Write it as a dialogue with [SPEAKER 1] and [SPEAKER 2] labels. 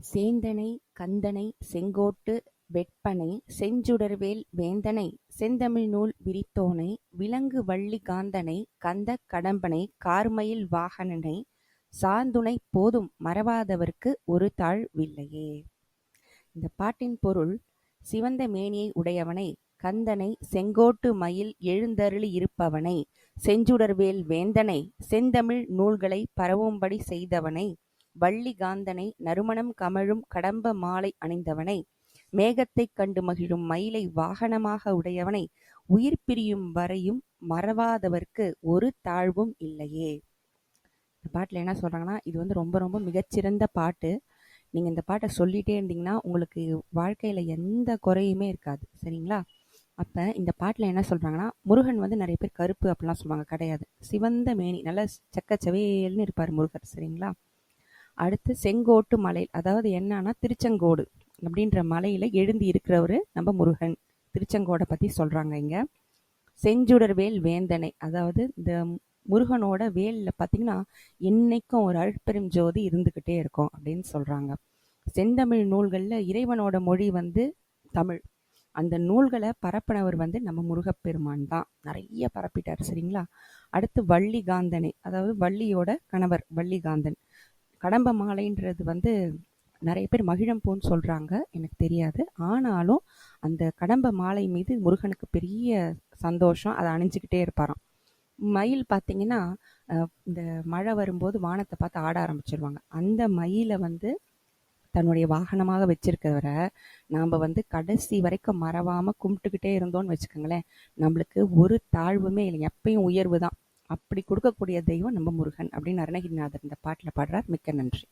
[SPEAKER 1] சேந்தனை கந்தனை செங்கோட்டு வெட்பனை செஞ்சுடர்வேல் வேந்தனை செந்தமிழ்நூல் விரித்தோனை விலங்கு வள்ளி காந்தனை கந்தக் கடம்பனை கார்மயில் வாகனனை சார்ந்துணை போதும் மறவாதவர்க்கு ஒருதாழ் வில்லையே. இந்த பாட்டின் பொருள் சிவந்த மேனியை உடையவனை கந்தனை செங்கோட்டு மயில் எழுந்தருளி இருப்பவனை செஞ்சுடர்வேல் வேந்தனை செந்தமிழ் நூல்களைப் பரவும்படி செய்தவனை வள்ளிகாந்தனை நறுமணம் கமழும் கடம்ப மாலை அணிந்தவனை மேகத்தைக் கண்டு மகிழும் மயிலை வாகனமாக உடையவனை உயிர் பிரியும் வரையும் மறவாதவர்க்கு ஒரு தாழ்வும் இல்லையே. இந்த பாட்டில் என்ன சொல்கிறாங்கன்னா இது வந்து ரொம்ப ரொம்ப மிகச்சிறந்த பாட்டு. நீங்கள் இந்த பாட்டை சொல்லிட்டே இருந்தீங்கன்னா, உங்களுக்கு வாழ்க்கையில் எந்த குறையுமே இருக்காது. சரிங்களா? அப்போ இந்த பாட்டில் என்ன சொல்கிறாங்கன்னா முருகன் வந்து நிறைய பேர் கருப்பு அப்படிலாம் சொல்லுவாங்க. கிடையாது. சிவந்த மேனி, நல்லா செக்க செவேல்னு இருப்பார் முருகர். சரிங்களா? அடுத்து செங்கோட்டு மலை, அதாவது என்னன்னா திருச்செங்கோடு அப்படின்ற மலையில எழுந்தி இருக்கிறவர் நம்ம முருகன். திருச்செங்கோட பத்தி சொல்றாங்க இங்க. செஞ்சுடர்வேல் வேந்தனை, அதாவது இந்த முருகனோட வேலில் பார்த்தீங்கன்னா என்னைக்கும் ஒரு அருட்பெரும் ஜோதி இருந்துக்கிட்டே இருக்கும் அப்படின்னு சொல்கிறாங்க செந்தமிழ் நூல்களில் இறைவனோட மொழி வந்து தமிழ். அந்த நூல்களை பரப்பினவர் வந்து நம்ம முருகப்பெருமான் தான். நிறைய பரப்பிட்டார். சரிங்களா? அடுத்து வள்ளி காந்தனை, அதாவது வள்ளியோட கணவர் வள்ளிகாந்தன். கடம்ப மாலைன்றது வந்து நிறைய பேர் மகிழம்பூன்னு சொல்கிறாங்க எனக்கு தெரியாது. ஆனாலும் அந்த கடம்ப மாலை மீது முருகனுக்கு பெரிய சந்தோஷம். அதை அணிஞ்சுக்கிட்டே இருப்பாராம். மயில் பார்த்தீங்கன்னா, இந்த மழை வரும்போது வானத்தை பார்த்து ஆட ஆரம்பிச்சிருவாங்க அந்த மயிலை வந்து தன்னுடைய வாகனமாக வச்சிருக்கிறவரை நாம் வந்து கடைசி வரைக்கும் மறவாமல் கும்பிட்டுக்கிட்டே இருந்தோம்னு வச்சுக்கோங்களேன், நம்மளுக்கு ஒரு தாழ்வுமே இல்லை எப்பயும் உயர்வு தான். அப்படி கொடுக்கக்கூடிய தெய்வம் நம்ம முருகன் அப்படின்னு அருணகிரிநாதர் இந்த பாட்டுல பாடுறார். மிக்க நன்றி.